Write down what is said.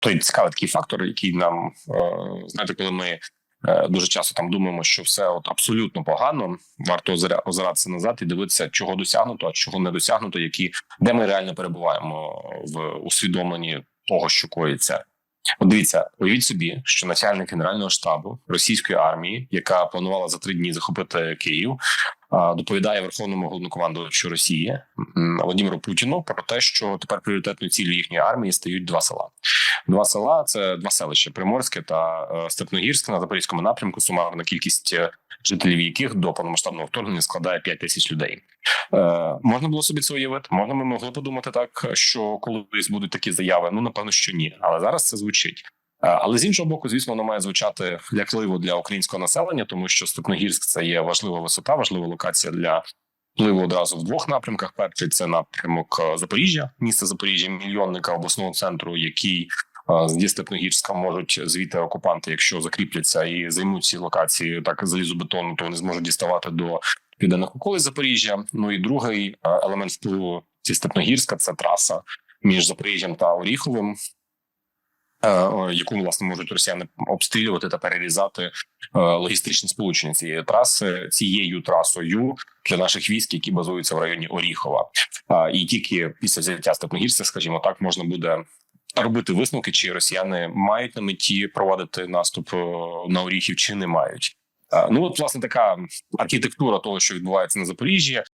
той цікавий такий фактор, який нам е, знаєте, коли ми е, дуже часто там думаємо, що все от абсолютно погано, варто озира- озиратися назад і дивитися, чого досягнуто, а чого не досягнуто, які де ми реально перебуваємо в усвідомленні того, що коїться. От дивіться, уявіть собі, що начальник генерального штабу російської армії, яка планувала за три дні захопити Київ, доповідає верховному головнокомандувачу Росії Володимиру Путіну про те, що тепер пріоритетною ціллю їхньої армії стають два села. Два села це два селища Приморське та е, Степногірське на запорізькому напрямку. Сумарна кількість е, жителів яких до повномасштабного вторгнення складає 5 тисяч людей. Е, можна було собі це уявити. Можна ми могли подумати так, що колись будуть такі заяви. Ну напевно, що ні. Але зараз це звучить. Е, Але з іншого боку, звісно, воно має звучати лякливо для українського населення, тому що Степногірськ це є важлива висота, важлива локація для впливу одразу в двох напрямках. Перший це напрямок Запоріжжя, місто Запоріжжя, мільйонника обласного центру, який зі Степногірська можуть звідти окупанти, якщо закріпляться і займуть ці локації так залізобетонно, то вони зможуть діставати до південних околиць Запоріжжя. Ну і другий елемент впливу зі Степногірська це траса між Запоріжжям та Оріховим. е, Яку власне можуть росіяни обстрілювати та перерізати е, логістичне сполучення цієї траси цією трасою для наших військ, які базуються в районі Оріхова. І тільки після взяття Степногірська, скажімо так, можна буде робити висновки, чи росіяни мають на меті проводити наступ е, на Оріхів, чи не мають. Ну от власне така архітектура того, що відбувається на Запоріжжі.